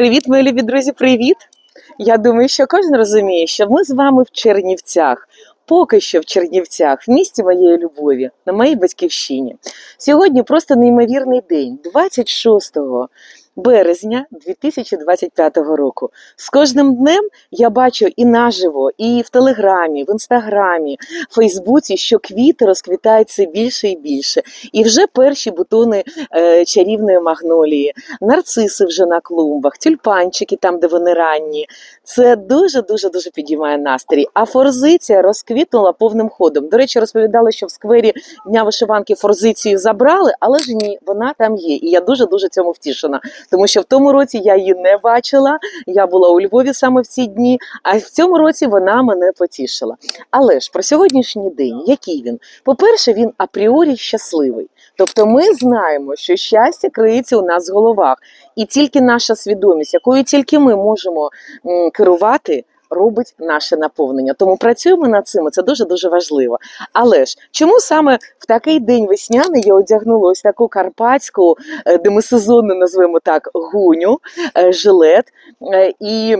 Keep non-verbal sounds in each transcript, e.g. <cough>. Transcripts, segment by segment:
Привіт, мої любі друзі, привіт! Я думаю, що кожен розуміє, що ми з вами в Чернівцях. Поки що в Чернівцях, в місті моєї любові, на моїй батьківщині. Сьогодні просто неймовірний день, 26 березня 2025 року. З кожним днем я бачу і наживо, і в Телеграмі, в Інстаграмі, в Фейсбуці, що квіти розквітають все більше і більше. І вже перші бутони е, чарівної магнолії, нарциси вже на клумбах, тюльпанчики там, де вони ранні. Це дуже дуже дуже підіймає настрій. А форзиція розквітнула повним ходом. До речі, розповідали, що в сквері дня вишиванки форзицію забрали, але ж ні, вона там є. І я дуже дуже цьому втішена. Тому що в тому році я її не бачила. Я була у Львові саме в ці дні, а в цьому році вона мене потішила. Але ж про сьогоднішній день, який він? По-перше, він апріорі щасливий. Тобто ми знаємо, що щастя криється у нас в головах, і тільки наша свідомість, якою тільки ми можемо керувати. Робить наше наповнення, тому працюємо над цим. і Це дуже дуже важливо. Але ж чому саме в такий день весняний я одягнула ось таку карпатську е, демисезонну, назвемо так, гуню, е, жилет е, і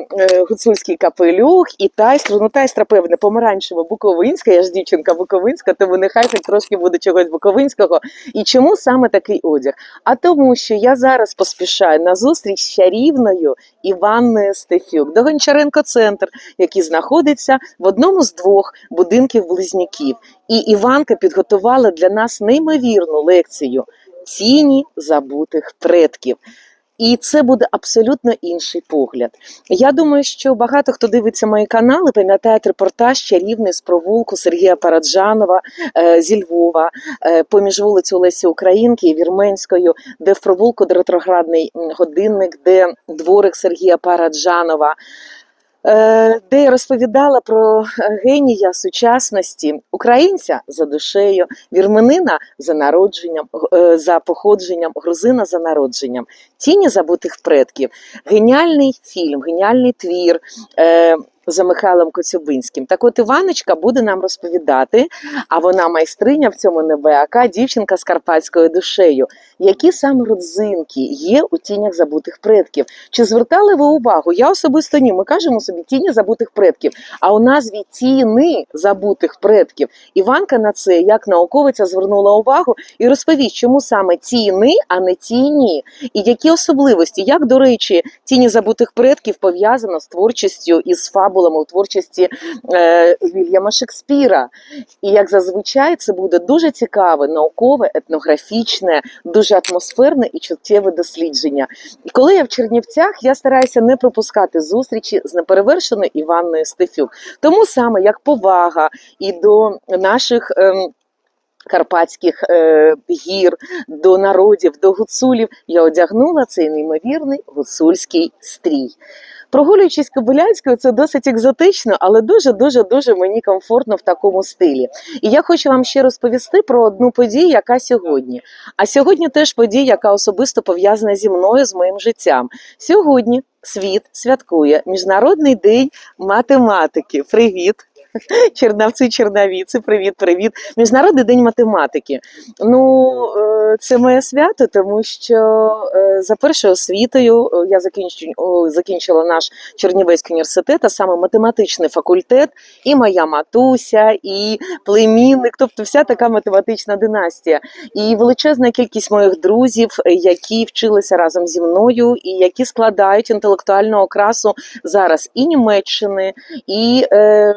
гуцульський капелюх, і тайстру. Ну, тайстра, певне, помаранчева, буковинська. Я ж дівчинка буковинська, тому нехай хоч трошки буде чогось буковинського. І чому саме такий одяг? А тому, що я зараз поспішаю на зустріч з чарівною Іванною Стефюк до Гончаренко Центр, який знаходиться в одному з двох будинків близнюків. І Іванка підготувала для нас неймовірну лекцію тіні забутих предків. І це буде абсолютно інший погляд. Я думаю, що багато хто дивиться мої канали, пам'ятають репортаж чарівний з провулку Сергія Параджанова е, зі Львова, е, поміж вулицю Лесі Українки і Вірменською, де в провулку ретроградний годинник, де дворик Сергія Параджанова. Е, Де я розповідала про е, генія сучасності українця за душею, вірменина за народженням, е, за походженням, грузина за народженням, тіні забутих предків. Геніальний фільм, геніальний твір. За Михайлом Коцюбинським. Так от Іваночка буде нам розповідати, а вона майстриня в цьому небеака, дівчинка з карпатською душею. Які саме родзинки є у тінях забутих предків? Чи звертали ви увагу? Я особисто ні. Ми кажемо собі тіні забутих предків. А у назві тіни забутих предків Іванка на це як науковиця звернула увагу і розповість, чому саме тіни, а не тіні, і які особливості, як до речі, тіні забутих предків пов'язано з творчістю і з фабулами у творчості е, Вільяма Шекспіра. І як зазвичай це буде дуже цікаве, наукове, етнографічне, дуже атмосферне і чуттєве дослідження. І коли я в Чернівцях, я стараюся не пропускати зустрічі з неперевершеною Іванною Стефюк. Тому саме як повага і до наших. Ем, Карпатських е, гір, до народів, до гуцулів я одягнула цей неймовірний гуцульський стрій. Прогулюючись Кобилянською, це досить екзотично, але дуже дуже дуже мені комфортно в такому стилі. І я хочу вам ще розповісти про одну подію, яка сьогодні. А сьогодні теж подія, яка особисто пов'язана зі мною, з моїм життям. Сьогодні світ святкує Міжнародний день математики. Привіт! <laughs> Чернавці, чернавіці, привіт, привіт. Міжнародний день математики. Ну, е, це моє свято, тому що е, за першою освітою е, я закінчила наш Чернівецький університет, а саме математичний факультет, і моя матуся, і племінник, тобто вся така математична династія. І величезна кількість моїх друзів, які вчилися разом зі мною, і які складають інтелектуальну окрасу зараз і Німеччини, і е,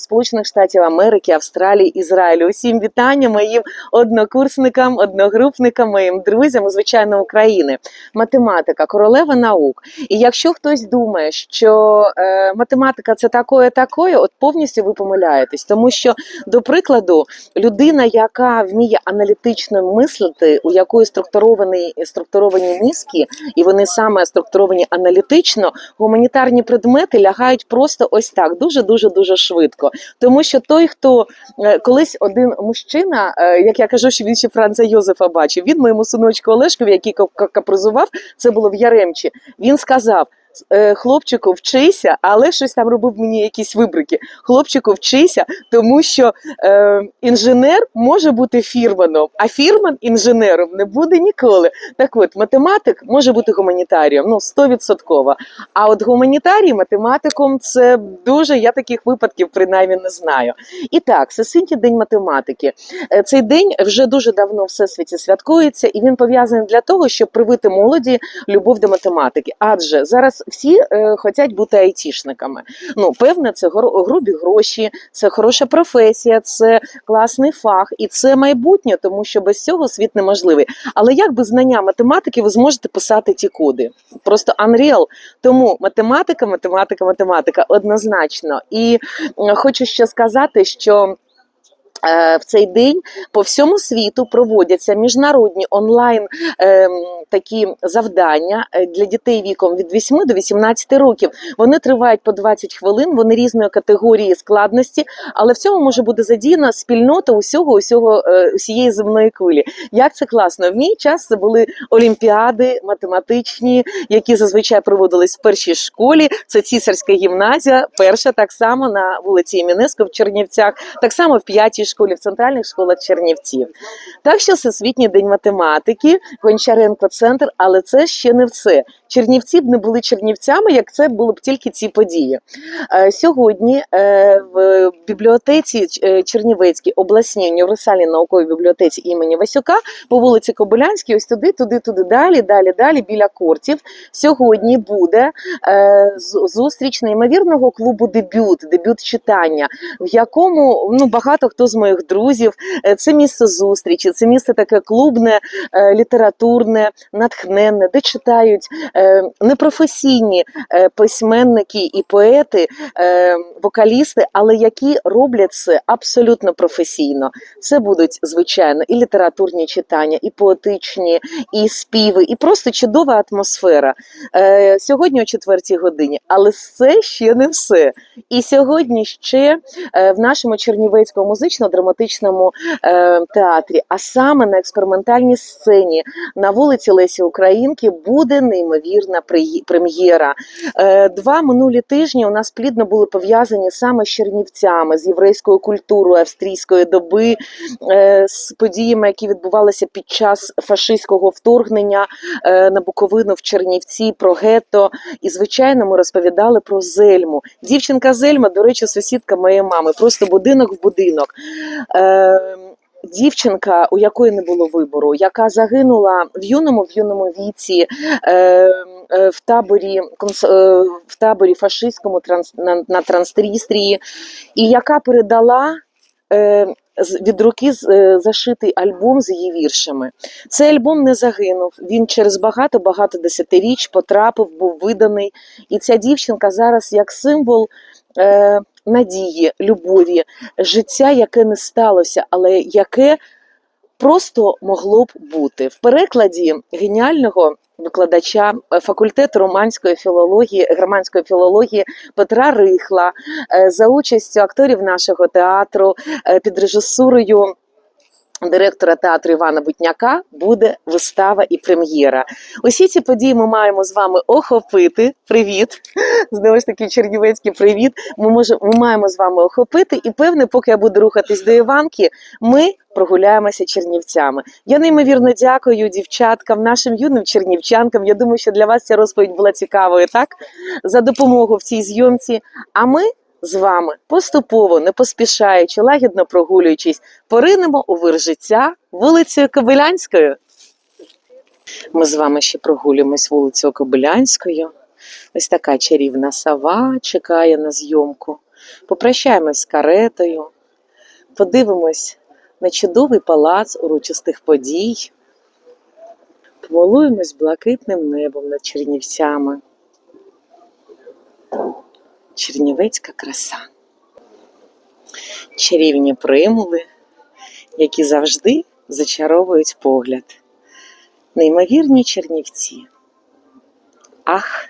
Сполучених Штатів Америки, Австралії, Ізраїлю. Усім вітання моїм однокурсникам, одногрупникам, моїм друзям, звичайно, України. Математика, королева наук. І якщо хтось думає, що е, математика це такое, такое, от повністю ви помиляєтесь, тому що, до прикладу, людина, яка вміє аналітично мислити, у якої структуровані, структуровані мізки, і вони саме структуровані аналітично, гуманітарні предмети лягають просто ось так, дуже дуже дуже швидко. Тому що той, хто е, колись один мужчина, е, як я кажу, що він ще Франца Йозефа бачив, він моєму синочку Олешкові, який ка- ка- капризував, це було в Яремчі. Він сказав. Е, хлопчику, вчися, але щось там робив мені якісь вибрики. Хлопчику, вчися, тому що е, інженер може бути фірманом, а фірман інженером не буде ніколи. Так от, математик може бути гуманітарієм, ну, стовідсотково. А от гуманітарій математиком це дуже, я таких випадків принаймні не знаю. І так, Всесвітній день математики. Е, Цей день вже дуже давно всесвіті святкується, і він пов'язаний для того, щоб привити молоді любов до математики. Адже зараз всі е, хочуть бути айтішниками. Ну, певне, це грубі гроші, це хороша професія, це класний фах, і це майбутнє, тому що без цього світ неможливий. Але як без знання математики ви зможете писати ті коди? Просто unreal. Тому математика, математика, математика однозначно. І хочу ще сказати, що. е, В цей день по всьому світу проводяться міжнародні онлайн ем, такі завдання е, для дітей віком від 8 до 18 років. Вони тривають по 20 хвилин, вони різної категорії складності, але в цьому може бути задіяна спільнота усього, усього е, усієї земної кулі. Як це класно! В мій час це були олімпіади математичні, які зазвичай проводились в першій школі. Це цісарська гімназія, перша так само на вулиці Імінеско в Чернівцях, так само в п'ятій школі, в центральних школах Чернівців. Так що Всесвітній день математики, Гончаренко центр, але це ще не все. Чернівці б не були чернівцями, як це були б тільки ці події. Е, Сьогодні е, в бібліотеці е, Чернівецькій обласній універсальній науковій бібліотеці імені Васюка по вулиці Кобилянській, ось туди, туди, туди, далі, далі, далі, біля кортів. Сьогодні буде зустріч неймовірного клубу дебют, дебют читання, в якому ну багато хто з моїх друзів. Це місце зустрічі, це місце таке клубне, літературне, натхненне, де читають е, непрофесійні е, письменники і поети, е, вокалісти, але які роблять це абсолютно професійно. Це будуть звичайно і літературні читання, і поетичні, і співи, і просто чудова атмосфера. Сьогодні о четвертій годині, але це ще не все. І сьогодні ще в нашому Чернівецькому музично-драматичному театрі, а саме на експериментальній сцені на вулиці Лесі Українки буде неймовірна прем'єра. Е, Два минулі тижні у нас плідно були пов'язані саме з Чернівцями, з єврейською культурою австрійської доби, е, з подіями, які відбувалися під час фашистського вторгнення е, на Буковину в Чернівці, про гетто. І, звичайно, ми розповідали про Зельму. Дівчинка Зельма, до речі, сусідка моєї мами, просто будинок в будинок. Дівчинка, у якої не було вибору, яка загинула в юному в юному віці е, е, в таборі е, в таборі фашистському на, на Трансстрістрії, і яка передала е, від руки е, зашитий альбом з її віршами. Цей альбом не загинув. Він через багато-багато десятиріч потрапив, був виданий. І ця дівчинка зараз як символ. Надії, любові, життя, яке не сталося, але яке просто могло б бути в перекладі геніального викладача е, факультету романської філології, германської філології Петра Рихла е, за участю акторів нашого театру е, під режисурою. Директора театру Івана Бутняка буде вистава і прем'єра. Усі ці події ми маємо з вами охопити. Привіт! Знову ж таки, Чернівецький привіт. Ми може, ми маємо з вами охопити, і певне, поки я буду рухатись до Іванки, ми прогуляємося чернівцями. Я неймовірно дякую дівчаткам, нашим юним чернівчанкам. Я думаю, що для вас ця розповідь була цікавою, так? За допомогу в цій зйомці. А ми з вами поступово, не поспішаючи, лагідно прогулюючись, поринемо у вир життя вулицею Кобилянською. Ми з вами ще прогулюємось вулицею Кобилянською. Ось така чарівна сова чекає на зйомку. Попрощаємось з каретою, подивимось на чудовий палац урочистих подій, помилуємось блакитним небом над Чернівцями. Чернівецька краса. Чарівні примули, які завжди зачаровують погляд. Неймовірні чернівці. Ах,